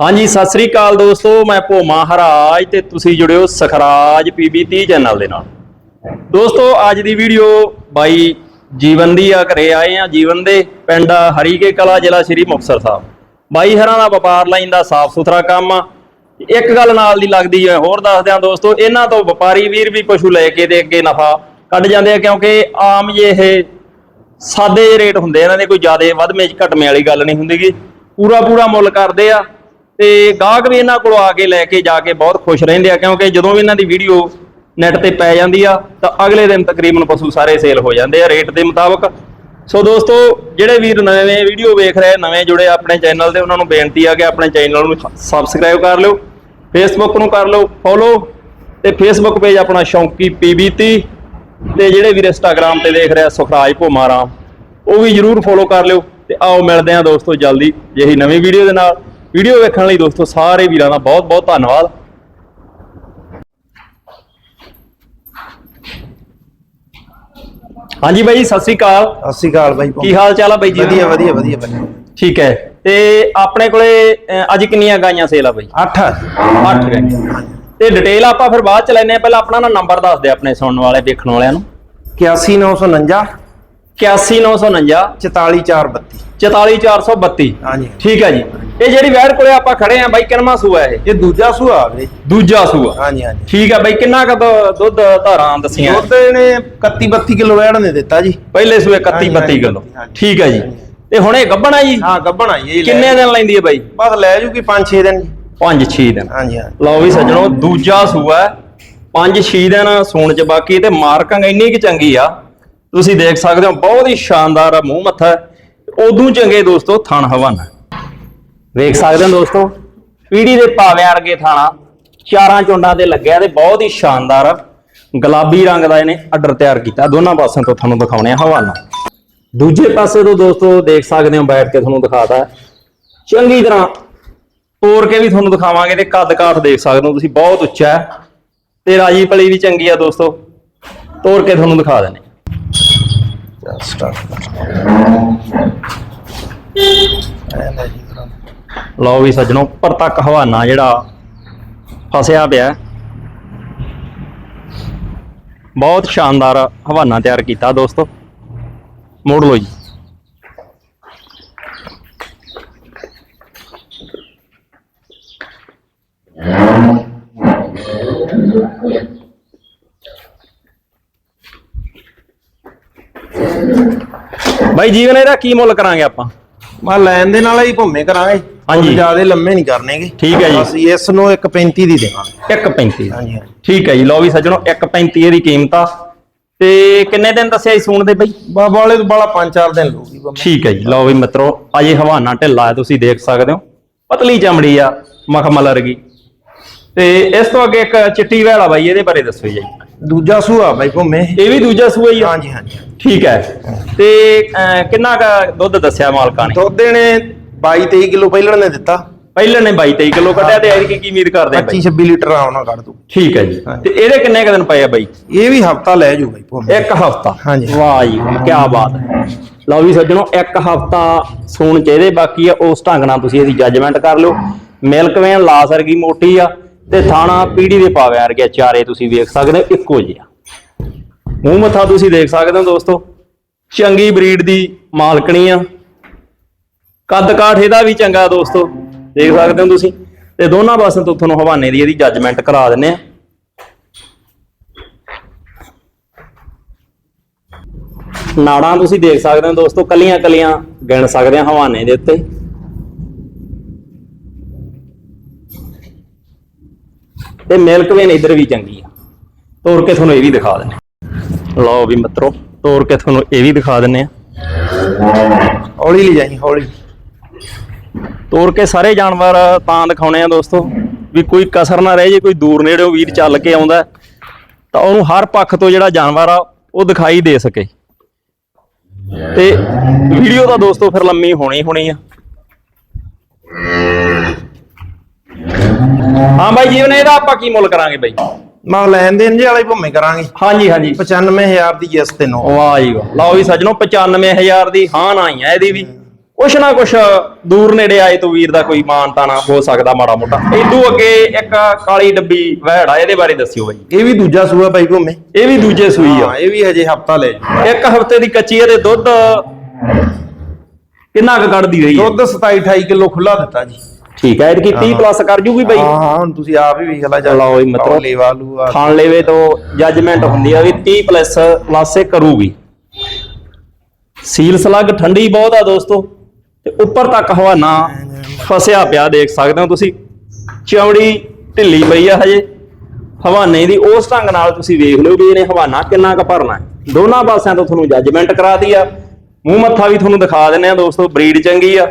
ਹਾਂਜੀ, ਸਤਿ ਸ੍ਰੀ ਅਕਾਲ ਦੋਸਤੋ, ਮੈਂ ਭੋਮਾ ਹਰਾਜ ਤੇ ਤੁਸੀਂ ਜੁੜਿਓ ਸਖਰਾਜ ਪੀਬੀ30 ਚੈਨਲ ਦੇ ਨਾਲ। ਦੋਸਤੋ, ਅੱਜ ਦੀ ਵੀਡੀਓ ਬਾਈ ਜੀਵਨ ਦੀ ਆ, ਘਰੇ ਆਏ ਆ, ਜੀਵਨ ਦੇ ਪਿੰਡ ਹਰੀਕੇ ਕਲਾ, ਜ਼ਿਲ੍ਹਾ ਸ਼੍ਰੀ ਮੁਕਤਸਰ ਸਾਹਿਬ। ਬਾਈ ਹਰਾਂ ਦਾ ਵਪਾਰ ਲਾਈਨ ਦਾ ਸਾਫ਼ ਸੁਥਰਾ ਕੰਮ ਆ। ਇੱਕ ਗੱਲ ਨਾਲ ਦੀ ਲੱਗਦੀ ਹੈ ਹੋਰ ਦੱਸਦੇ ਆ ਦੋਸਤੋ, ਇਹਨਾਂ ਤੋਂ ਵਪਾਰੀ ਵੀਰ ਵੀ ਪਸ਼ੂ ਲੈ ਕੇ ਦੇ ਅੱਗੇ ਨਫਾ ਕੱਢ ਜਾਂਦੇ ਆ, ਕਿਉਂਕਿ ਆਮ ਜੇ ਇਹ ਸਾਦੇ ਜਿਹੇ ਰੇਟ ਹੁੰਦੇ ਇਹਨਾਂ ਦੇ ਕੋਈ ਜ਼ਿਆਦਾ ਵਧਵੇਂ ਚ ਘਟਮੇ ਵਾਲੀ ਗੱਲ ਨਹੀਂ ਹੁੰਦੀਗੀ। ਪੂਰਾ ਪੂਰਾ ਮੁੱਲ ਕਰਦੇ ਆ। ਤੇ ਗਾਹਕ ਵੀ ਇਹਨਾਂ ਕੋਲੋਂ ਆ ਕੇ ਲੈ ਕੇ ਜਾ ਕੇ ਬਹੁਤ ਖੁਸ਼ ਰਹਿੰਦੇ ਆ, ਕਿਉਂਕਿ ਜਦੋਂ ਵੀ ਇਹਨਾਂ ਦੀ ਵੀਡੀਓ ਨੈਟ ਤੇ ਪੈ ਜਾਂਦੀ ਆ, ਤਾਂ ਅਗਲੇ ਦਿਨ ਤਕਰੀਬਨ ਪਸ਼ੂ ਸਾਰੇ ਸੇਲ ਹੋ ਜਾਂਦੇ ਆ ਰੇਟ ਦੇ ਮੁਤਾਬਕ। ਸੋ ਦੋਸਤੋ, ਜਿਹੜੇ ਵੀਰ ਨਵੇਂ ਵੀਡੀਓ ਵੇਖ ਰਹੇ, ਨਵੇਂ ਜੁੜੇ ਆਪਣੇ ਚੈਨਲ ਤੇ, ਉਹਨਾਂ ਨੂੰ ਬੇਨਤੀ ਆ ਕਿ ਆਪਣੇ ਚੈਨਲ ਨੂੰ ਸਬਸਕ੍ਰਾਈਬ ਕਰ ਲਿਓ ਫੇਸਬੁੱਕ ਨੂੰ ਕਰ ਲਓ ਫੋਲੋ ਤੇ ਫੇਸਬੁੱਕ ਪੇਜ ਆਪਣਾ ਸ਼ੌਂਕੀ ਪੀਬੀ30 ਤੇ ਜਿਹੜੇ ਵੀਰ ਇੰਸਟਾਗ੍ਰam ਤੇ ਦੇਖ ਰਿਹਾ ਸੁਖਰਾਜ ਭੋਮਾਰਾਮ, ਉਹ ਵੀ ਜਰੂਰ ਫੋਲੋ ਕਰ ਲਿਓ, ਤੇ ਆਓ ਮਿਲਦੇ ਹਾਂ ਦੋਸਤੋ ਜਲਦੀ ਜਿਹੀ ਨਵੀਂ ਵੀਡੀਓ ਦੇ ਨਾਲ। ਵੀਡੀਓ ਵੇਖਣ ਲਈ ਦੋਸਤੋ ਸਾਰੇ ਵੀਰਾਂ ਦਾ ਬਹੁਤ ਬਹੁਤ ਧੰਨਵਾਦ। ਹਾਂਜੀ ਬਾਈ ਸਤਿ ਸ੍ਰੀ ਅਕਾਲ। ਸਤਿ ਸ਼੍ਰੀ ਅਕਾਲ ਬਾਈ ਕੀ ਹਾਲ ਚਾਲ ਆ ਬਾਈ ਜੀ? ਵਧੀਆ ਵਧੀਆ ਵਧੀਆ ਬਾਈ। ਠੀਕ ਹੈ। ਤੇ ਆਪਣੇ ਕੋਲੇ ਅੱਜ ਕਿੰਨੀਆਂ ਗਾਈਆਂ ਸੇਲ ਆ ਬਾਈ? 8 ਅੱਠ ਗਾਈਆਂ। ਤੇ ਡਿਟੇਲ ਆਪਾਂ ਫਿਰ ਬਾਅਦ ਚ ਲੈਨੇ ਆ ਪਹਿਲਾਂ ਆਪਣਾ ਨਾ ਨੰਬਰ ਦੱਸ ਦੇ ਆਪਣੇ ਸੁਣਨ ਵਾਲੇ ਦੇਖਣ ਵਾਲਿਆਂ ਨੂੰ। 81949 81949 44432 44432 ਹਾਂਜੀ। ਠੀਕ ਹੈ ਜੀ। ਇਹ ਜਿਹੜੀ ਵੈੜ ਕੋਲੇ ਆਪਾਂ ਖੜੇ ਆ ਬਾਈ ਕਿੰਨਵਾ ਸੂਆ ਇਹ? ਇਹ ਦੂਜਾ ਸੁਆ ਵੀਰੇ ਦੂਜਾ ਸੂਆ। ਹਾਂਜੀ ਹਾਂਜੀ। ਠੀਕ ਹੈ ਬਾਈ ਕਿੰਨਾ ਕੁ ਦੁੱਧ ਧਾਰਾਂ ਦੱਸੀਆਂ? ਦੁੱਧ ਨੇ 31 32 ਕਿਲੋ ਵੈੜ ਨੇ ਦਿੱਤਾ ਜੀ। ਪਹਿਲੇ ਸੂਏ 31 ਹਾਂਜੀ, 32 ਹਾਂਜੀ, ਕਿਲੋ। ਠੀਕ ਹੈ ਜੀ। ਤੇ ਹੁਣ ਇਹ ਗੱਬਣ ਆ ਜੀ? ਹਾਂ ਗੱਬਣ ਆਈ ਇਹ ਕਿੰਨੇ ਦਿਨ ਲੈਂਦੀ ਹੈ ਬਾਈ? ਬਸ ਲੈ ਜੂਗੀ 5-6 ਦਿਨ। ਜੀ 5-6 ਦਿਨ। ਹਾਂਜੀ ਹਾਂਜੀ। ਲਓ ਵੀ ਸੱਜਣੋ ਦੂਜਾ ਸੂਆ 5-6 ਦਿਨ ਸੂਣ ਚ ਬਾਕੀ ਤੇ ਮਾਰਕਿੰਗ ਇੰਨੀ ਕਿ ਚੰਗੀ ਆ। ਤੁਸੀਂ ਦੇਖ ਸਕਦੇ ਹੋ ਬਹੁਤ ਹੀ ਸ਼ਾਨਦਾਰ ਆ ਮੂੰਹ ਮੱਥਾ। ਉਦੋਂ ਚੰਗੇ ਦੋਸਤੋ ਥਣ ਹਵਾਨਾ। ਵੇਖ ਸਕਦੇ ਹੋ ਦੋਸਤੋ, ਪੀੜੀ ਦੇ ਪਾਵਿਆਂ ਅਰਗੇ ਥਾਣਾ, ਚਾਰਾਂ ਚੁੰਡਾਂ ਤੇ ਲੱਗਿਆ ਤੇ ਬਹੁਤ ਹੀ ਸ਼ਾਨਦਾਰ ਗੁਲਾਬੀ ਰੰਗ ਦਾ ਇਹਨੇ ਆਰਡਰ ਤਿਆਰ ਕੀਤਾ। ਦੋਨਾਂ ਪਾਸਿਆਂ ਤੋਂ ਤੁਹਾਨੂੰ ਦਿਖਾਉਣੇ ਆ ਹਵਾਨਾ। ਦੂਜੇ ਪਾਸੇ ਤੋਂ ਦੋਸਤੋ ਦੇਖ ਸਕਦੇ ਹੋ, ਬੈਠ ਕੇ ਤੁਹਾਨੂੰ ਦਿਖਾਤਾ। ਚੰਗੀ ਤਰ੍ਹਾਂ ਤੋੜ ਕੇ ਵੀ ਤੁਹਾਨੂੰ ਦਿਖਾਵਾਂਗੇ ਤੇ ਕੱਦ ਕਾਠ ਦੇਖ ਸਕਦੇ ਹੋ ਤੁਸੀਂ, ਬਹੁਤ ਉੱਚਾ ਹੈ। ਤੇ ਰਾਜੀ ਪਲੀ ਵੀ ਚੰਗੀ ਆ ਦੋਸਤੋ ਤੋੜ ਕੇ ਤੁਹਾਨੂੰ ਦਿਖਾ ਦਿੰਦੇ ਚੱਲ ਸਟਾਰਟ ਲਓ। ਵੀ ਸੱਜਣੋ ਉੱਪਰ ਤੱਕ ਹਵਾਨਾ ਜਿਹੜਾ ਫਸਿਆ ਪਿਆ। ਬਹੁਤ ਸ਼ਾਨਦਾਰ ਹਵਾਨਾ ਤਿਆਰ ਕੀਤਾ ਦੋਸਤੋ। ਮੋੜ ਲਓ ਜੀ। ਬਾਈ ਜੀਵਨ ਇਹਦਾ ਕੀ ਮੁੱਲ ਕਰਾਂਗੇ ਆਪਾਂ? ਮੈਂ ਲੈਣ ਦੇ ਨਾਲ ਹੀ ਭੁੰਮੇ ਕਰਾਂਗੇ। ਹਾਂਜੀ। ਜਿਆਦੇ ਲੰਮੇ ਨਹੀਂ ਕਰਨੇਗੇ। ਠੀਕ ਹੈ ਜੀ। ਬਸ ਇਸ ਨੂੰ 1.35 ਦੀ ਦੇਵਾਂਗੇ। 1.35 ਹਾਂਜੀ ਠੀਕ ਹੈ ਜੀ ਲਓ ਵੀ ਸੱਜਣੋ 1.35 ਇਹਦੀ ਕੀਮਤ ਆ। ਤੇ ਕਿੰਨੇ ਦਿਨ ਦੱਸਿਆ ਸੀ ਸੂਣ ਦੇ ਬਈ? ਬਾਬਾ ਵਾਲੇ ਤੋਂ ਬਾਲਾ 5-4 ਦਿਨ ਭੁੰਮੇ। ਠੀਕ ਹੈ ਜੀ ਲਓ ਵੀ ਮਿੱਤਰੋ ਅਜੇ ਹਵਾਨਾ ਢਿੱਲਾ ਹੈ ਤੁਸੀਂ ਦੇਖ ਸਕਦੇ ਹੋ। ਪਤਲੀ ਚਮੜੀ ਆ ਮਖਮਲ ਵਰਗੀ। ਤੇ ਇਸ ਤੋਂ ਅੱਗੇ ਇੱਕ ਚਿੱਟੀ ਵੈਲਾ ਬਾਈ ਇਹਦੇ ਬਾਰੇ ਦੱਸੋ ਜੀ। ਦੂਜਾ ਸੂਆ ਬਾਈ ਭੁੰਮੇ ਇਹ ਵੀ ਦੂਜਾ ਸੂਆ ਹੀ ਆ? ਹਾਂਜੀ ਹਾਂਜੀ। ਠੀਕ ਹੈ। ਤੇ ਅਹ, ਕਿੰਨਾ ਕੁ ਦੁੱਧ ਦੱਸਿਆ ਮਾਲਕਾਂ ਨੇ? ਦੁੱਧ ਨੇ 22-23 ਕਿਲੋ ਪਹਿਲਣ ਨੇ ਦਿੱਤਾ। ਪਹਿਲੇ ਨੇ 22 23 ਕਿਲੋ ਕੱਢਿਆ ਤੇ ਐਤਕੀ ਕੀ ਉਮੀਦ ਕਰਦੇ ਆ ਬਾਈ? 25-26 ਲੀਟਰ ਆਉਣਾ ਕੱਢ ਦੂ ਠੀਕ ਹੈ ਜੀ। ਤੇ ਇਹਦੇ ਕਿੰਨੇ ਕੁ ਦਿਨ ਪਏ ਆ ਬਾਈ? ਇਹ ਵੀ ਹਫਤਾ ਲੈ ਜੂ ਬਾਈ ਭੁੰਮੇ ਇੱਕ ਹਫਤਾ? ਹਾਂਜੀ। ਵਾਹ ਜੀ ਕੀ ਬਾਤ ਹੈ। ਲਓ ਵੀ ਸੱਜਣੋ ਇੱਕ ਹਫਤਾ ਸੂਣ ਚਾਹੀਦੇ ਬਾਕੀ ਆ ਉਸ ਢੰਗ ਨਾਲ ਤੁਸੀਂ ਇਹਦੀ ਜੱਜਮੈਂਟ ਕਰ ਲਿਓ। ਮਿਲਕ ਵੇਨ ਲਾਸ ਵਰਗੀ ਮੋਟੀ ਆ। ਤੇ ਥਾਣਾ ਪੀੜੀ ਦੇ ਪਾਵਿਆਂ ਗਿਆ ਚਾਰੇ ਤੁਸੀਂ ਵੇਖ ਸਕਦੇ ਹੋ, ਇੱਕੋ ਜਿਹਾ। ਮੂੰਹ ਮੱਥਾ ਤੁਸੀਂ ਦੇਖ ਸਕਦੇ ਹੋ ਦੋਸਤੋ, ਚੰਗੀ ਬਰੀਡ ਦੀ ਮਾਲਕਣੀ ਆ। ਕੱਦ ਕਾਠ ਇਹਦਾ ਵੀ ਚੰਗਾ ਦੋਸਤੋ, ਦੇਖ ਸਕਦੇ ਹੋ ਤੁਸੀਂ। ਤੇ ਦੋਨਾਂ ਪਾਸਿਆਂ ਤੋਂ ਤੁਹਾਨੂੰ ਹਵਾਨੇ ਦੀ ਇਹਦੀ ਜੱਜਮੈਂਟ ਕਰਾ ਦਿੰਨੇ ਆ। ਨਾੜਾਂ ਤੁਸੀਂ ਦੇਖ ਸਕਦੇ ਹੋ ਦੋਸਤੋ ਕੱਲੀਆਂ ਕੱਲੀਆਂ ਗਿਣ ਸਕਦੇ ਆ ਹਵਾਨੇ ਦੇ ਉੱਤੇ। ਤੇ ਮਿਲਕ ਵੇਨ ਇਧਰ ਵੀ ਚੰਗੀ ਆ। ਤੋੜ ਕੇ ਤੁਹਾਨੂੰ ਇਹ ਵੀ ਦਿਖਾ ਦਿੰਨੇ ਲਓ ਵੀ ਮਿੱਤਰੋ ਤੋੜ ਕੇ ਤੁਹਾਨੂੰ ਇਹ ਵੀ ਦਿਖਾ ਦਿੰਨੇ ਆ ਹੌਲੀ ਲਈ ਜਾਈ, ਹੌਲੀ। ਤੋੜ ਕੇ ਸਾਰੇ ਜਾਨਵਰ ਤਾਂ ਦਿਖਾਉਣੇ ਆ ਦੋਸਤੋ, ਵੀ ਕੋਈ ਕਸਰ ਨਾ ਰਹੇ ਜੇ, ਕੋਈ ਦੂਰ ਨੇੜਿਓਂ ਵੀਰ ਚੱਲ ਕੇ ਆਉਂਦਾ। ਤਾਂ ਉਹਨੂੰ ਹਰ ਪੱਖ ਤੋਂ ਜਿਹੜਾ ਜਾਨਵਰ ਆ, ਉਹ ਦਿਖਾਈ ਦੇ ਸਕੇ। ਤੇ ਵੀਡੀਓ ਤਾਂ ਦੋਸਤੋ ਫਿਰ ਲੰਮੀ ਹੋਣੀ ਹੋਣੀ ਆ। ਹਾਂ ਬਾਈ ਜੀਵਨ ਇਹਦਾ ਆਪਾਂ ਕੀ ਮੁੱਲ ਕਰਾਂਗੇ ਬਾਈ? ਮੈਂ ਲੈਣ ਦੇਣ ਜੇ ਵਾਲੇ ਭੁੰਮੇ ਕਰਾਂਗੇ। ਹਾਂਜੀ ਹਾਂਜੀ। 95000 ਦੀ ਜਿਸ ਤੇ ਨੋ। ਵਾਹ ਜੀ ਵਾਹ। ਲਓ ਵੀ ਸੱਜਣੋ 95000 ਦੀ ਹਾਂ ਨਾ ਹੀ ਆ ਇਹਦੀ ਵੀ। ਕੁਛ ਨਾ ਕੁਛ ਦੂਰ ਨੇੜੇ ਆਏ ਤੋਂ ਵੀਰ ਦਾ ਕੋਈ ਮਾਨ ਤਾਣਾ ਹੋ ਸਕਦਾ ਮਾੜਾ ਮੋਟਾ। ਇਦੋਂ ਅੱਗੇ ਇੱਕ ਕਾਲੀ ਡੱਬੀ ਵਹਿੜ ਆ ਇਹਦੇ ਬਾਰੇ ਦੱਸਿਓ ਬਾਈ। ਇਹ ਵੀ ਦੂਜਾ ਸੂਆ ਬਾਈ ਭੋਮੇ। ਇਹ ਵੀ ਦੂਜੇ ਸੂਈ ਆ। ਹਾਂ ਇਹ ਵੀ ਹਜੇ ਹਫਤਾ ਲੈ ਜੂ। ਇੱਕ ਹਫ਼ਤੇ ਦੀ ਕੱਚੀ ਇਹਦੇ ਦੁੱਧ ਕਿੰਨਾ ਕੁ ਕੱਢਦੀ ਰਹੀ ਹੈ ਦੁੱਧ 27 28 ਕਿਲੋ ਖੁੱਲਾ ਦਿੱਤਾ ਜੀ। ਠੀਕ ਹੈ ਇਹ ਕੀ 30 ਪਲੱਸ ਕਰ ਜੂਗੀ ਬਾਈ। ਹਾਂ ਹਾਂ ਹੁਣ ਤੁਸੀਂ ਆਪ ਹੀ ਵੇਖ ਲਾ ਜਾ ਲਓ ਮਿੱਤਰੋ। ਲੇਵਾ ਲੂਆ। ਖਾਣ ਲੈਵੇ ਤੋਂ ਜੱਜਮੈਂਟ ਹੁੰਦੀ ਆ ਵੀ 30 ਪਲੱਸ ਪਲੱਸੇ ਕਰੂਗੀ। ਸੀਲ ਸਲੱਗ ਠੰਡੀ ਬਹੁਤ ਆ ਦੋਸਤੋ ਤੇ ਉੱਪਰ ਤੱਕ ਹਵਾਨਾ ਫਸਿਆ ਪਿਆ ਦੇਖ ਸਕਦੇ ਹੋ ਤੁਸੀਂ। ਚਮੜੀ ਢਿੱਲੀ ਪਈ ਆ ਹਜੇ। ਹਵਾਨੇ ਦੀ ਉਸ ਢੰਗ ਨਾਲ ਤੁਸੀਂ ਵੇਖ ਲਿਓ ਵੀ ਇਹਨੇ ਹਵਾਨਾ ਕਿੰਨਾ ਕੁ ਭਰਨਾ ਹੈ। ਦੋਨਾਂ ਪਾਸਿਆਂ ਤੋਂ ਤੁਹਾਨੂੰ ਜੱਜਮੈਂਟ ਕਰਾਤੀ ਆ। ਮੂੰਹ ਮੱਥਾ ਵੀ ਤੁਹਾਨੂੰ ਦਿਖਾ ਦਿੰਨੇ ਆ ਦੋਸਤੋ ਬਰੀਡ ਚੰਗੀ ਆ।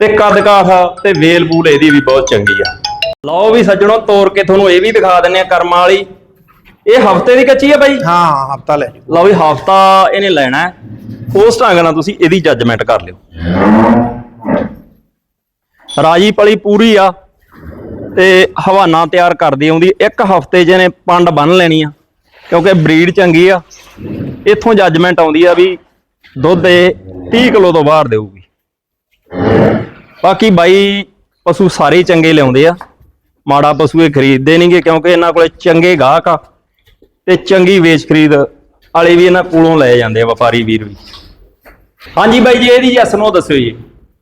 ਤੇ ਕੱਦ ਕਾਠ ਤੇ ਵੇਲ ਬੂਲ ਇਹਦੀ ਵੀ ਬਹੁਤ ਚੰਗੀ ਆ। ਲਓ ਵੀ ਸੱਜਣੋ ਤੋੜ ਕੇ ਤੁਹਾਨੂੰ ਇਹ ਵੀ ਦਿਖਾ ਦਿੰਨੇ ਆ ਕਰਮਾਂ ਵਾਲੀ। ਇਹ ਹਫ਼ਤੇ ਦੀ ਕੱਚੀ ਆ ਬਾਈ? ਹਾਂ ਹਫਤਾ ਲੈ। ਲਓ ਵੀ ਹਫਤਾ ਇਹਨੇ ਲੈਣਾ ਉਸ ਢੰਗ ਨਾਲ ਤੁਸੀਂ ਇਹਦੀ ਜੱਜਮੈਂਟ ਕਰ ਲਿਓ। ਰਾਜੀ ਪਲੀ ਪੂਰੀ ਆ ਤੇ ਹਵਾਨਾ ਤਿਆਰ ਕਰਦੀ ਆਉਂਦੀ। ਇੱਕ ਹਫ਼ਤੇ ਚ ਇਹਨੇ ਪੰਡ ਬੰਨ ਲੈਣੀ ਆ ਕਿਉਂਕਿ ਬਰੀਡ ਚੰਗੀ ਆ। ਇੱਥੋਂ ਜੱਜਮੈਂਟ ਆਉਂਦੀ ਆ ਵੀ ਦੁੱਧ ਇਹ 30 ਕਿਲੋ ਤੋਂ ਬਾਹਰ ਦੇਊਗੀ। ਬਾਕੀ ਬਾਈ ਪਸ਼ੂ ਸਾਰੇ ਚੰਗੇ ਲਿਆਉਂਦੇ ਆ। ਮਾੜਾ ਪਸ਼ੂ ਇਹ ਖਰੀਦਦੇ ਨਹੀਂਗੇ ਕਿਉਂਕਿ ਇਹਨਾਂ ਕੋਲੇ ਚੰਗੇ ਗਾਹਕ ਆ ਤੇ ਚੰਗੀ ਵੇਚ ਖਰੀਦ ਵਾਲੇ ਵੀ ਇਹਨਾਂ ਕੋਲੋਂ ਲੈ ਜਾਂਦੇ ਆ ਵਪਾਰੀ ਵੀਰ ਵੀ। ਹਾਂਜੀ ਬਾਈ ਜੀ ਇਹਦੀ ਜੈਸ ਨੂੰ ਦੱਸਿਓ ਜੀ।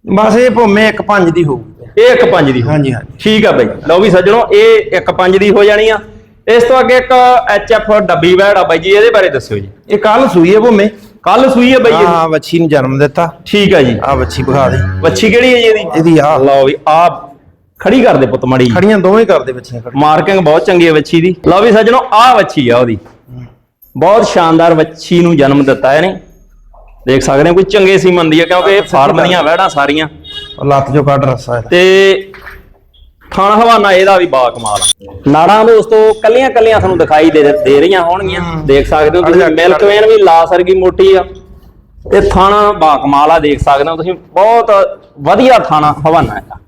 ਬਸ ਇਹ ਭੋਮੇ ਇੱਕ ਪੰਜ ਦੀ ਹੋਊਗੀ ਇਹ ਇੱਕ ਪੰਜ ਦੀ ਹੋ- ਹਾਂਜੀ ਹਾਂਜੀ। ਠੀਕ ਆ ਬਾਈ। ਲਓ ਵੀ ਸੱਜਣੋ ਇਹ ਇੱਕ ਪੰਜ ਦੀ ਹੋ ਜਾਣੀ ਆ। ਇਸ ਤੋਂ ਅੱਗੇ ਇੱਕ ਐਫ ਡੱਬੀ ਵੈੜ ਆ ਬਾਈ ਜੀ ਇਹਦੇ ਬਾਰੇ ਦੱਸਿਓ ਜੀ। ਇਹ ਕੱਲ ਸੂਈ ਹੈ ਭੋਮੇ ਕੱਲ ਸੂਈ ਆ ਬਾਈ ਹਾਂ ਵੱਛੀ ਨੂੰ ਜਨਮ ਦਿੱਤਾ। ਠੀਕ ਆ ਜੀ। ਆ ਵੱਛੀ ਵਿਖਾ ਦੇ। ਵੱਛੀ ਕਿਹੜੀ ਹੈ ਜੀ ਇਹਦੀ? ਇਹਦੀ ਆ। ਲਓ ਵੀ ਆ ਖੜੀ ਕਰ ਦੇ ਪੁੱਤ ਮੜੀ ਖੜੀਆਂ ਦੋਵੇਂ ਕਰਦੇ ਬੱਚੀਆਂ ਖੜੀਆਂ। ਮਾਰਕਿੰਗ ਬਹੁਤ ਚੰਗੀ ਹੈ ਵੱਛੀ ਦੀ। ਲਓ ਵੀ ਸੱਜਣੋ ਆ ਵੱਛੀ ਆ ਉਹਦੀ। ਬਹੁਤ ਸ਼ਾਨਦਾਰ ਵੱਛੀ ਨੂੰ ਜਨਮ ਦਿੱਤਾ ਇਹਨੇ। ਦੇਖ ਸਕਦੇ ਹੋ ਕੋਈ ਚੰਗੇ ਸੀਮਨ ਦੀ ਹੈ ਕਿਉਂਕਿ ਇਹ ਫਾਰਮ ਦੀਆਂ ਵਹਿੜਾਂ ਸਾਰੀਆਂ। ਲੱਤ ਜੋ ਕੱਢ ਰਸਾ ਤੇ ਖਾਣਾ ਹਵਾਨਾ ਇਹਦਾ ਵੀ ਬਾ ਕਮਾਲ ਆ। ਨਾੜਾਂ ਦੋਸਤੋ ਕੱਲੀਆਂ ਕੱਲੀਆਂ ਤੁਹਾਨੂੰ ਦਿਖਾਈ ਦੇ ਦੇ ਰਹੀਆਂ ਹੋਣਗੀਆਂ। ਦੇਖ ਸਕਦੇ ਹੋ ਤੁਸੀਂ ਮਿਲਕ ਵੇਨ ਵੀ ਲਾ ਸਰਗੀ ਮੋਟੀ ਆ। ਤੇ ਥਾਣਾ ਬਾ ਕਮਾਲ ਆ ਦੇਖ ਸਕਦੇ ਹੋ ਤੁਸੀਂ ਬਹੁਤ ਵਧੀਆ ਥਾਣਾ ਹਵਾਨਾ ਇਹਦਾ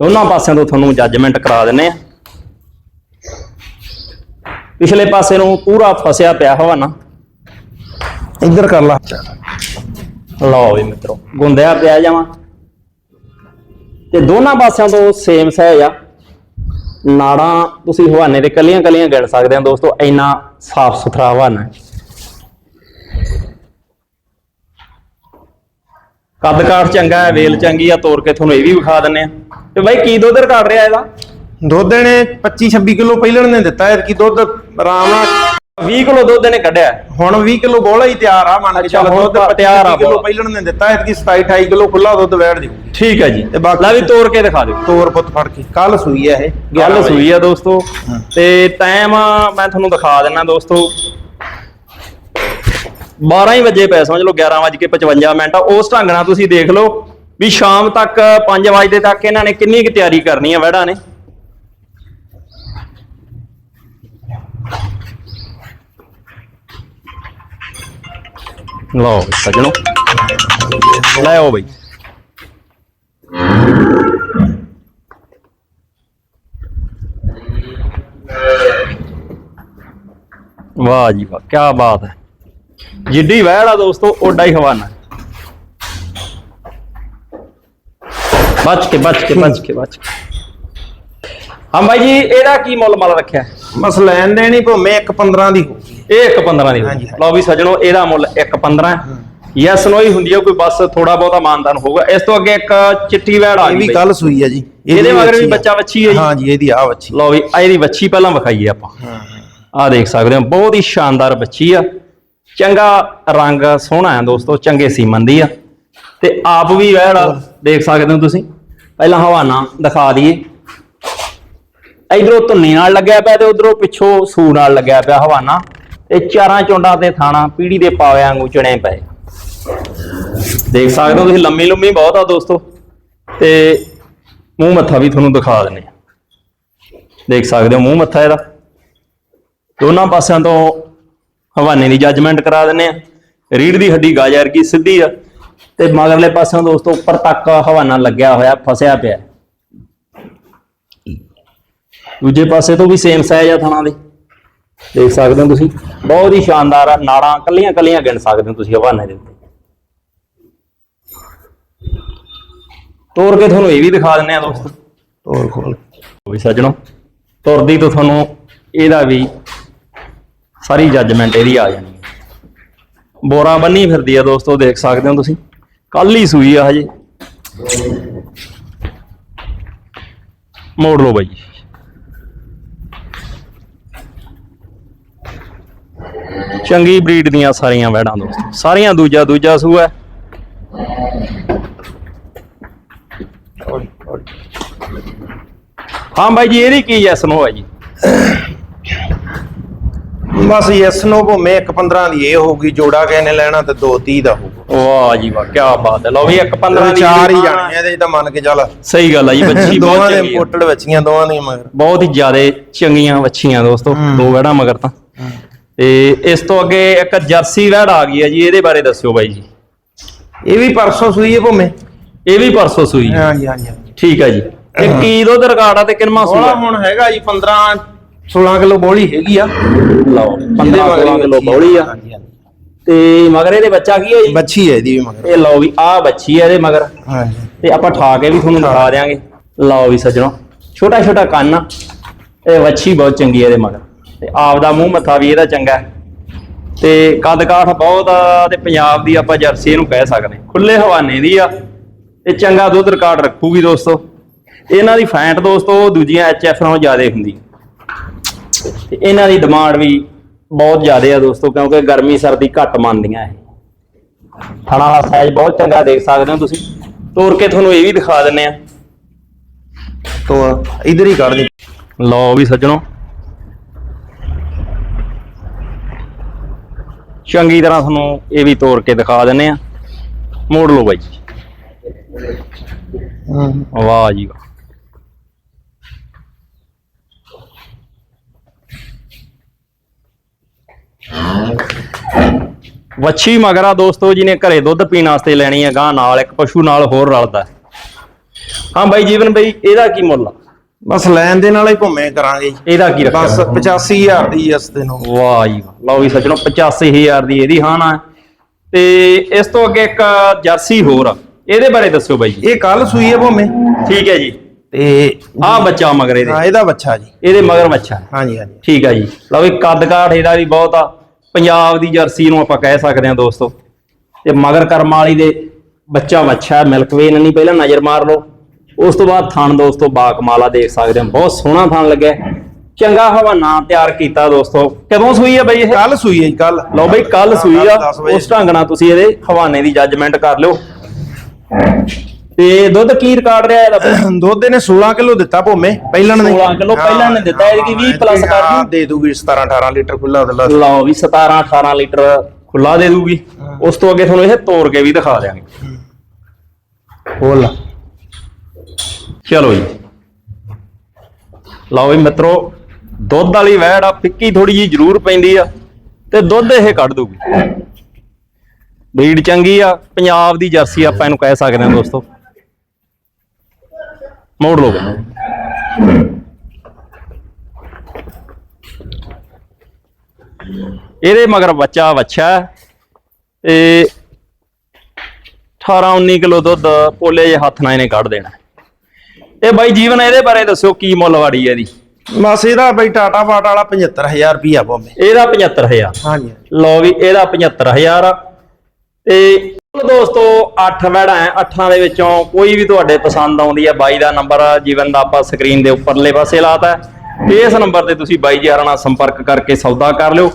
ਦੋਨਾਂ ਪਾਸਿਆਂ ਤੋਂ ਤੁਹਾਨੂੰ ਜੱਜਮੈਂਟ ਕਰਾ ਦਿੰਨੇ ਆ। ਪਿਛਲੇ ਪਾਸੇ ਨੂੰ ਪੂਰਾ ਫਸਿਆ ਪਿਆ ਹਵਾਨਾ ਇੱਧਰ ਕਰ ਲਾ। ਲਓ ਵੀ ਮਿੱਤਰੋ ਗੁੰਦਿਆ ਪਿਆ ਜਾਵਾਂ। ਤੇ ਦੋਨਾਂ ਪਾਸਿਆਂ ਤੋਂ ਸੇਮ ਸਹਿਜ ਆ। ਨਾੜਾਂ ਤੁਸੀਂ ਹਵਾਨੇ ਦੇ ਕੱਲੀਆਂ ਕੱਲੀਆਂ ਗਿਣ ਸਕਦੇ ਆ ਦੋਸਤੋ, ਇੰਨਾ ਸਾਫ਼ ਸੁਥਰਾ ਹਵਾਨਾ। ਕੱਦ ਕਾਠ ਚੰਗਾ ਹੈ, ਵੇਲ ਚੰਗੀ ਆ ਤੋੜ ਕੇ ਤੁਹਾਨੂੰ ਇਹ ਵੀ ਵਿਖਾ ਦਿੰਨੇ ਆ। ਤੇ ਬਾਈ, ਕੀ ਦੁੱਧ ਰਿਕਾਰਡ ਰਿਹਾ ਇਹਦਾ? ਦੁੱਧ ਨੇ 25 26 ਕਿਲੋ ਪਹਿਲਣ ਨੇ ਦਿੱਤਾ ਹੈ ਕਿ ਦੁੱਧ ਆਰਾਮ ਨਾਲ 20 ਕਿਲੋ ਦੁੱਧ ਇਹਨੇ ਕੱਢਿਆ। ਹੁਣ 20 ਕਿਲੋ ਬੋਲਾ ਹੀ ਤਿਆਰ ਆ ਮੰਨ ਕੇ ਅੱਛਾ, ਚੱਲ ਹੁਣ ਦੁੱਧ ਤਾਂ 25 ਤਿਆਰ ਆ ਕਿਲੋ ਬੋਲਾ। ਪਹਿਲਣ ਨੇ ਦਿੱਤਾ ਹੈ ਕਿ 27 28 ਕਿਲੋ ਖੁੱਲਾ ਦੁੱਧ ਵੈੜ ਦਿਓ ਠੀਕ ਹੈ ਜੀ। ਤੇ ਬਾਕੀ- ਲੈ ਵੀ ਤੋੜ ਕੇ ਦਿਖਾ ਦਿਓ। ਤੋਰ ਪੁੱਤ ਫੜ ਕੇ। ਕੱਲ ਸੂਈ ਹੈ ਇਹ। ਗੱਲ 11 ਵਜੇ। ਸੂਈ ਆ ਦੋਸਤੋ। ਤੇ ਟਾਈਮ ਮੈਂ ਤੁਹਾਨੂੰ ਦਿਖਾ ਦਿੰਨਾ ਦੋਸਤੋ। 12 ਹੀ ਵਜੇ ਪੈ ਸਮਝ ਲਓ 11 ਵਜੇ ਕੇ 55 ਮਿੰਟ ਆ। ਉਸ ਢੰਗ ਨਾਲ ਤੁਸੀਂ ਦੇਖ ਲਓ ਵੀ ਸ਼ਾਮ ਤੱਕ 5 ਵਜੇ ਤੱਕ ਇਹਨਾਂ ਨੇ ਕਿੰਨੀ ਕੁ ਤਿਆਰੀ ਕਰਨੀ ਆ ਵੜਾ ਨੇ। ਲਓ ਸੱਜਣੋ ਲੈ ਆਓ ਬਈ ਵਾਹ ਜੀ ਵਾਹ ਕੀ ਬਾਤ ਹੈ ਜਿੱਡੀ ਵਹਿੜ ਆ ਦੋਸਤੋ ਓਡਾ ਹੀ ਹਵਾਨਾ ਬਚ ਕੇ ਬਚ ਕੇ ਬਚ ਕੇ ਬਚ ਕੇ ਹਾਂ ਬਾਈ ਜੀ ਇਹਦਾ ਕੀ ਮੁੱਲ ਮਲ ਰੱਖਿਆ ਬਸ ਲੈਣ ਦੇਣ ਹੀ ਭੋਮੇ ਇੱਕ 15 ਦੀ ਹੋ ਇਹ 1.15 ਦੀ ਹਾਂਜੀ, ਹੋਊਗੀ। ਲਓ ਵੀ ਸਜਣੋ ਇਹਦਾ ਮੁੱਲ 1.15 ਹੈ। ਯੈਸ ਨੋ ਹੀ ਹੁੰਦੀ ਹੈ ਕੋਈ ਬਸ ਥੋੜਾ ਬਹੁਤਾ ਮਾਨਦਾਨ ਹੋਊਗਾ। ਇਸ ਤੋਂ ਅੱਗੇ ਇੱਕ ਚਿੱਟੀ ਵਹਿੜ ਆ ਇਹ ਗਈ ਵੀ ਬਾਈ। ਕੱਲ ਸੂਈ ਹੈ ਜੀ। ਇਹਦੇ ਮਗਰ ਵੀ ਆ। ਬੱਚਾ ਵੱਛੀ ਹੈ ਜੀ। ਹਾਂ ਜੀ ਇਹਦੀ ਆ ਵੱਛੀ। ਲਓ ਵੀ ਆ ਇਹਦੀ ਵੱਛੀ ਪਹਿਲਾਂ ਵਿਖਾਈਏ ਆਪਾਂ। ਆ ਦੇਖ ਸਕਦੇ ਹੋ ਬਹੁਤ ਹੀ ਸ਼ਾਨਦਾਰ ਬੱਚੀ ਆ। ਚੰਗਾ ਰੰਗ ਸੋਹਣਾ ਹੈ ਦੋਸਤੋ ਚੰਗੇ ਸੀਮਨ ਦੀ ਆ। ਤੇ ਆਪ ਵੀ ਵਹਿੜ ਦੇਖ ਸਕਦੇ ਹੋ ਤੁਸੀਂ। ਪਹਿਲਾਂ ਹਵਾਨਾ ਦਿਖਾ ਦਈਏ। ਇਧਰੋਂ ਧੁੰਨੀ ਨਾਲ ਲੱਗਿਆ ਪਿਆ ਤੇ ਉਧਰੋਂ ਪਿੱਛੋਂ ਸੂ ਨਾਲ ਲੱਗਿਆ ਪਿਆ ਹਵਾਨਾ ਇਹ ਚਾਰਾਂ ਚੁੰਡਾਂ ਤੇ ਥਾਣਾ ਪੀੜੀ ਦੇ ਪਾਵਿਆਂ ਵਾਂਗੂ ਚਣੇ ਪਏ। ਦੇਖ ਸਕਦੇ ਹੋ ਤੁਸੀਂ ਲੰਮੀ ਲੰਮੀ ਬਹੁਤ ਆ ਦੋਸਤੋ, ਤੇ ਮੂੰਹ ਮੱਥਾ ਵੀ ਤੁਹਾਨੂੰ ਦਿਖਾ ਦਿੰਨੇ ਦੇਖ ਸਕਦੇ ਹੋ ਮੂੰਹ ਮੱਥਾ ਇਹਦਾ। ਦੋਨਾਂ ਪਾਸਿਆਂ ਤੋਂ ਹਵਾਨੇ ਦੀ ਜੱਜਮੈਂਟ ਕਰਾ ਦਿੰਨੇ ਆ। ਰੀੜ ਦੀ ਹੱਡੀ ਗਾਜਰ ਕੀ ਸਿੱਧੀ ਆ। ਤੇ ਮਗਰਲੇ ਪਾਸਿਓਂ ਦੋਸਤੋ ਉੱਪਰ ਤੱਕ ਹਵਾਨਾ ਲੱਗਿਆ ਹੋਇਆ, ਫਸਿਆ ਪਿਆ। ਦੂਜੇ ਪਾਸੇ ਤੋਂ ਵੀ ਸੇਮ ਸਾਈਜ਼ ਆ ਥਣਾ ਦੇ। ਦੇਖ ਸਕਦੇ ਹੋ ਤੁਸੀਂ। ਬਹੁਤ ਹੀ ਸ਼ਾਨਦਾਰ ਆ ਨਾੜਾਂ ਕੱਲੀਆਂ ਕੱਲੀਆਂ ਗਿਣ ਸਕਦੇ ਹੋ ਤੁਸੀਂ ਹਵਾਨੇ ਦੇ ਉੱਤੇ। ਤੋੜ ਕੇ ਤੁਹਾਨੂੰ ਇਹ ਵੀ ਦਿਖਾ ਦਿੰਨੇ ਆ ਦੋਸਤੋ। ਤੋਰ ਖੋਲ। ਵੀ ਸੱਜਣੋ ਤੁਰਦੀ ਤੋਂ ਤੁਹਾਨੂੰ ਇਹਦਾ ਵੀ ਸਾਰੀ ਜੱਜਮੈਂਟ ਇਹਦੀ ਆ ਜਾਣੀ ਹੈ। ਬੋਰਾ ਬੰਨੀ ਫਿਰਦੀ ਆ ਦੋਸਤੋ ਦੇਖ ਸਕਦੇ ਹੋ ਤੁਸੀਂ। ਕੱਲ ਹੀ ਸੂਈ ਆ ਹਜੇ। ਮੋੜ ਲਓ ਬਾਈ। ਚੰਗੀ ਬਰੀਡ ਦੀਆਂ ਸਾਰੀਆਂ ਵੈੜਾਂ ਦੋਸਤੋ। ਸਾਰੀਆਂ ਦੂਜਾ ਦੂਜਾ ਸੂਆ ਹੈ। ਹਾਂ ਬਾਈ ਜੀ ਇਹਦੀ ਕੀ ਜੈਸ ਨੋ ਹੈ ਜੀ? ਬਸ ਯੈਸ ਨੋ ਭੋਮੇ 1.15 ਦੀ ਇਹ ਹੋਊਗੀ ਜੋੜਾ ਕਿਸੇ ਨੇ ਲੈਣਾ ਤੇ 2.30 ਦਾ ਹੋਊਗਾ। ਵਾਹ ਜੀ ਵਾਹ ਕੀ ਬਾਤ ਹੈ। ਲਓ ਵੀ 1 15 ਦੀ ਚਾਰ ਹੀ ਜਾਣੇ ਇਹਦੇ 'ਚ ਤਾਂ ਮੰਨ ਕੇ ਚੱਲ। ਸਹੀ ਗੱਲ ਹੈ ਜੀ ਬੱਚੀ ਬਹੁਤ ਦੋਵਾਂ ਦੇ ਹੈ ਇੰਪੋਰਟਡ ਬੱਚੀਆਂ ਦੋਵਾਂ ਦੀਆਂ ਮਗਰ। ਬਹੁਤ ਹੀ ਜ਼ਿਆਦਾ ਚੰਗੀਆਂ ਵੱਛੀਆਂ ਦੋਸਤੋ ਹੂੰ। ਦੋ ਵੜਾ ਮਗਰ ਤਾਂ। ਤੇ ਇਸ ਤੋਂ ਅੱਗੇ ਇੱਕ ਜਰਸੀ ਵੜ ਆ ਗਈ ਹੈ ਜੀ ਇਹਦੇ ਬਾਰੇ ਦੱਸਿਓ ਬਾਈ ਜੀ। ਇਹ ਵੀ ਪਰਸੋਂ ਸੂਈ ਹੈ ਭੋਮੇ? ਇਹ ਵੀ ਪਰਸੋਂ ਸੂਈ ਹੈ। ਹਾਂਜੀ ਹਾਂਜੀ ਠੀਕ ਹੈ ਜੀ। ਇਹ ਕੀ ਦੁੱਧ ਰਿਕਾਰਡ ਆ ਤੇ ਕਿੰਨਾ ਸੂਆ? ਹੁਣ ਹੈਗਾ ਜੀ 15 16 ਕਿਲੋ ਬੋਲੀ ਹੈਗੀ ਆ। ਲਓ 15 16 ਕਿਲੋ ਬੌਲੀ ਆ। ਹਾਂਜੀ ਹਾਂਜੀ। ਤੇ ਮਗਰ ਇਹਦੇ ਬੱਚਾ ਕੀ ਹੈ ਜੀ? ਬੱਚੀ ਹੈ ਇਹਦੀ ਵੀ ਮਗਰ। ਇਹ ਲਓ ਵੀ ਆ ਬੱਚੀ ਹੈ ਇਹਦੇ ਮਗਰ। ਹਾਂਜੀ। ਤੇ ਆਪਾਂ ਠਾ ਕੇ ਵੀ ਤੁਹਾਨੂੰ ਦਿਖਾ ਦਿਆਂਗੇ। ਲਓ ਵੀ ਸੱਜਣੋ ਛੋਟਾ ਛੋਟਾ ਕੰਨ ਆ। ਇਹ ਵੱਛੀ ਬਹੁਤ ਚੰਗੀ ਹੈ ਇਹਦੇ ਮਗਰ। ਤੇ ਆਪ ਦਾ ਮੂੰਹ ਮੱਥਾ ਵੀ ਇਹਦਾ ਚੰਗਾ ਹੈ। ਤੇ ਕੱਦ ਕਾਠ ਬਹੁਤ ਆ ਤੇ ਪੰਜਾਬ ਦੀ ਆਪਾਂ ਜਰਸੀ ਇਹਨੂੰ ਕਹਿ ਸਕਦੇ ਹਾਂ। ਖੁੱਲੇ ਹਵਾਨੇ ਦੀ ਆ। ਤੇ ਚੰਗਾ ਦੁੱਧ ਰਿਕਾਰਡ ਰੱਖੂਗੀ ਦੋਸਤੋ। ਇਹਨਾਂ ਦੀ ਫੈਂਟ ਦੋਸਤੋ ਦੂਜੀਆਂ ਐਚਐਫ ਨਾਲੋਂ ਜ਼ਿਆਦਾ ਹੁੰਦੀ। ਤੇ ਇਹਨਾਂ ਦੀ ਡਿਮਾਂਡ ਵੀ ਬਹੁਤ ਜ਼ਿਆਦਾ ਆ ਦੋਸਤੋ ਕਿਉਂਕਿ ਗਰਮੀ ਸਰਦੀ ਘੱਟ ਮੰਨਦੀਆਂ ਇਹ। ਥਣਾ ਦਾ ਸਾਈਜ਼ ਬਹੁਤ ਚੰਗਾ ਦੇਖ ਸਕਦੇ ਹੋ ਤੁਸੀਂ। ਤੋੜ ਕੇ ਤੁਹਾਨੂੰ ਇਹ ਵੀ ਦਿਖਾ ਦਿੰਨੇ ਆ ਤੋ ਇਧਰ ਹੀ ਕੱਢ ਦੇ। ਲਓ ਵੀ ਸੱਜਣੋ। ਚੰਗੀ ਤਰ੍ਹਾਂ ਤੁਹਾਨੂੰ ਇਹ ਵੀ ਤੋੜ ਕੇ ਦਿਖਾ ਦਿੰਨੇ ਆ ਮੋੜ ਲਓ ਬਾਈ ਜੀ। ਵਾਹ ਜੀ ਵਾਹ। ਵੱਛੀ ਮਗਰਾ ਦੋਸਤੋ ਜੀ ਨੇ ਘਰੇ ਦੁੱਧ ਪੀਣ ਵਾਸਤੇ ਲੈਣੀ ਹੈ ਗਾਂ ਨਾਲ ਇੱਕ ਪਸ਼ੂ ਨਾਲ ਹੋਰ ਰਲਦਾ। ਹੈ। ਹਾਂ ਬਾਈ ਜੀਵਨ ਬਾਈ ਇਹਦਾ ਕੀ ਮੁੱਲ ਆ? ਬਸ ਲੈਣ ਦੇ ਨਾਲ ਹੀ ਭੋਮੇ ਕਰਾਂਗੇ। ਇਹਦਾ ਕੀ ਰੱਖਿਆ? ਬਸ 85000 ਦੀ ਇਸ ਦੇ ਨੂੰ ਵਾਹ ਜੀ ਵਾਹ। ਲਓ ਵੀ ਸੱਜਣੋ 85000 ਦੀ ਇਹਦੀ ਹੈ ਤੇ ਇਸ ਤੋਂ ਅੱਗੇ ਇੱਕ ਜਰਸੀ ਹੋਰ ਆ। ਇਹਦੇ ਬਾਰੇ ਦੱਸਿਓ ਬਾਈ ਜੀ। ਇਹ ਕੱਲ ਸੂਈ ਹੈ ਭੋਮੇ। ਠੀਕ ਹੈ ਜੀ। ਤੇ ਆਹ ਬੱਚਾ ਮਗਰ ਇਹਦੇ। ਹਾਂ ਇਹਦਾ ਬੱਚਾ ਜੀ। ਇਹਦੇ ਮਗਰ ਬੱਚਾ। ਹਾਂਜੀ ਹਾਂਜੀ। ਠੀਕ ਹੈ ਜੀ। ਲਓ ਵੀ ਕੱਦ ਕਾਠ ਇਹਦਾ ਵੀ ਬਹੁਤ ਆ। ਪੰਜਾਬ ਦੀ ਜਰਸੀ ਨੂੰ ਆਪਾਂ ਕਹਿ ਸਕਦੇ ਹਾਂ ਦੋਸਤੋ। ਤੇ ਮਗਰ ਕਰਮ ਵਾਲੀ ਦੇ ਬੱਚਾ ਵੱਛਾ ਮਿਲਕ ਵੇਨ ਨਹੀਂ ਪਹਿਲਾਂ ਨਜ਼ਰ ਮਾਰ ਲਓ। ਉਸ ਤੋਂ ਬਾਅਦ ਥਣ ਦੋਸਤੋ ਬਾਕਮਾਲਾ ਦੇਖ ਸਕਦੇ ਹੋ ਬਹੁਤ ਸੋਹਣਾ ਥਣ ਲੱਗਿਆ। ਚੰਗਾ ਹਵਾਨਾ ਤਿਆਰ ਕੀਤਾ ਦੋਸਤੋ। ਕਦੋਂ ਸੂਈ ਹੈ ਬਈ ਇਹ? ਕੱਲ ਸੂਈ ਹੈ ਕੱਲ ਲਓ ਬਈ ਕੱਲ ਸੂਈ ਆ। ਉਸ ਢੰਗ ਨਾਲ ਤੁਸੀਂ ਇਹਦੇ ਹਵਾਨੇ ਦੀ ਜੱਜਮੈਂਟ ਕਰ ਲਿਓ। ਤੇ ਦੁੱਧ ਕੀ ਰਿਕਾਰਡ ਰਿਹਾ ਇਹਦਾ? ਦੁੱਧ ਇਹਨੇ 16 ਕਿਲੋ ਦਿੱਤਾ ਭੋਮੇ ਪਹਿਲਣ ਨੇ। 16 ਕਿਲੋ ਪਹਿਲਾਂ ਨੇ ਦਿੱਤਾ, ਇਹਦੀ 20 plus ਕਰ ਦੂੰ। ਦੇ ਦੂਗੀ 17 18 ਲੀਟਰ ਖੁੱਲਾ ਉਹਦਾ ਲਓ ਵੀ 17 18 ਲੀਟਰ ਖੁੱਲਾ ਦੇ ਦੂਗੀ। ਉਸ ਤੋਂ ਅੱਗੇ ਤੁਹਾਨੂੰ ਇਹ ਤੋੜ ਕੇ ਵੀ ਦਿਖਾ ਦਿਆਂਗੇ। ਖੋਲ ਚਲੋ ਜੀ। ਲਓ ਵੀ ਮਿੱਤਰੋ, ਦੁੱਧ ਵਾਲੀ ਵੈੜ ਆ, ਫਿੱਕੀ ਥੋੜੀ ਜੀ ਜ਼ਰੂਰ ਪੈਂਦੀ ਆ, ਤੇ ਦੁੱਧ ਇਹ ਕੱਢ ਦੂਗੀ ਬਰੀਡ ਚੰਗੀ ਆ, ਪੰਜਾਬ ਦੀ ਜਰਸੀ ਆਪਾਂ ਇਹਨੂੰ ਕਹਿ ਸਕਦੇ ਹਾਂ ਦੋਸਤੋ। ਮੋੜ ਲਓ ਇਹਦੇ ਮਗਰ ਬੱਚਾ ਵੱਛਾ ਹੈ, ਤੇ 18 19 ਕਿਲੋ ਦੁੱਧ ਪੋਲੇ ਜੇ ਹੱਥ ਨਾਲ ਇਹਨੇ ਕੱਢ ਦੇਣਾ ਇਹ ਬਾਈ ਜੀਵਨ ਇਹਦੇ ਬਾਰੇ ਦੱਸਿਓ ਕੀ ਮੁੱਲ ਵਾੜੀ ਹੈ ਇਹਦੀ? ਬਸ ਇਹਦਾ ਬਈ ਟਾਟਾ ਪਾਟ ਵਾਲਾ 75000 ਰੁਪਿਆ ਭੋਮੇ ਇਹਦਾ 75000 ਹਾਂਜੀ। ਲਓ ਵੀ ਇਹਦਾ 75000 ਆ। ਤੇ ਦੋਸਤੋ 8 ਵੈੜਾਂ ਹੈ 8 ਦੇ ਵਿੱਚੋਂ ਕੋਈ ਵੀ ਤੁਹਾਡੇ ਪਸੰਦ ਆਉਂਦੀ ਹੈ ਬਾਈ ਦਾ ਨੰਬਰ ਜੀਵਨ ਦਾ ਆਪਾਂ ਸਕਰੀਨ ਦੇ ਉੱਪਰਲੇ ਪਾਸੇ ਲਾਤਾ ਇਸ ਨੰਬਰ ਤੇ ਤੁਸੀਂ ਬਾਈ ਜੀ ਨਾਲ ਸੰਪਰਕ ਕਰਕੇ ਸੌਦਾ ਕਰ ਲਿਓ।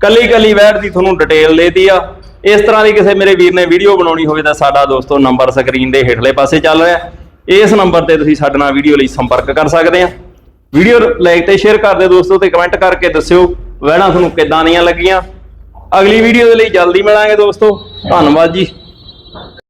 ਕੱਲੀ ਕੱਲੀ ਵੈੜ ਦੀ ਤੁਹਾਨੂੰ ਡਿਟੇਲ ਦੇਤੀ ਆ। ਇਸ ਤਰ੍ਹਾਂ ਦੀ ਕਿਸੇ ਮੇਰੇ ਵੀਰ ਨੇ ਵੀਡੀਓ ਬਣਾਉਣੀ ਹੋਵੇ ਤਾਂ ਸਾਡਾ ਦੋਸਤੋ ਨੰਬਰ ਸਕਰੀਨ ਦੇ ਹੇਠਲੇ ਪਾਸੇ ਚੱਲ ਰਿਹਾ। ਇਸ ਨੰਬਰ ਤੇ ਤੁਸੀਂ ਸਾਡੇ ਨਾਲ ਵੀਡੀਓ ਲਈ ਸੰਪਰਕ ਕਰ ਸਕਦੇ ਆ। ਵੀਡੀਓ ਲਾਈਕ ਤੇ ਸ਼ੇਅਰ ਕਰ ਦਿਓ ਦੋਸਤੋ ਤੇ ਕਮੈਂਟ ਕਰਕੇ ਦੱਸਿਓ ਵਹਿਣਾ ਤੁਹਾਨੂੰ ਕਿੱਦਾਂ ਦੀਆਂ ਲੱਗੀਆਂ। ਅਗਲੀ ਵੀਡੀਓ ਦੇ ਲਈ ਜਲਦੀ ਮਿਲਾਂਗੇ ਦੋਸਤੋ। ਧੰਨਵਾਦ ਜੀ।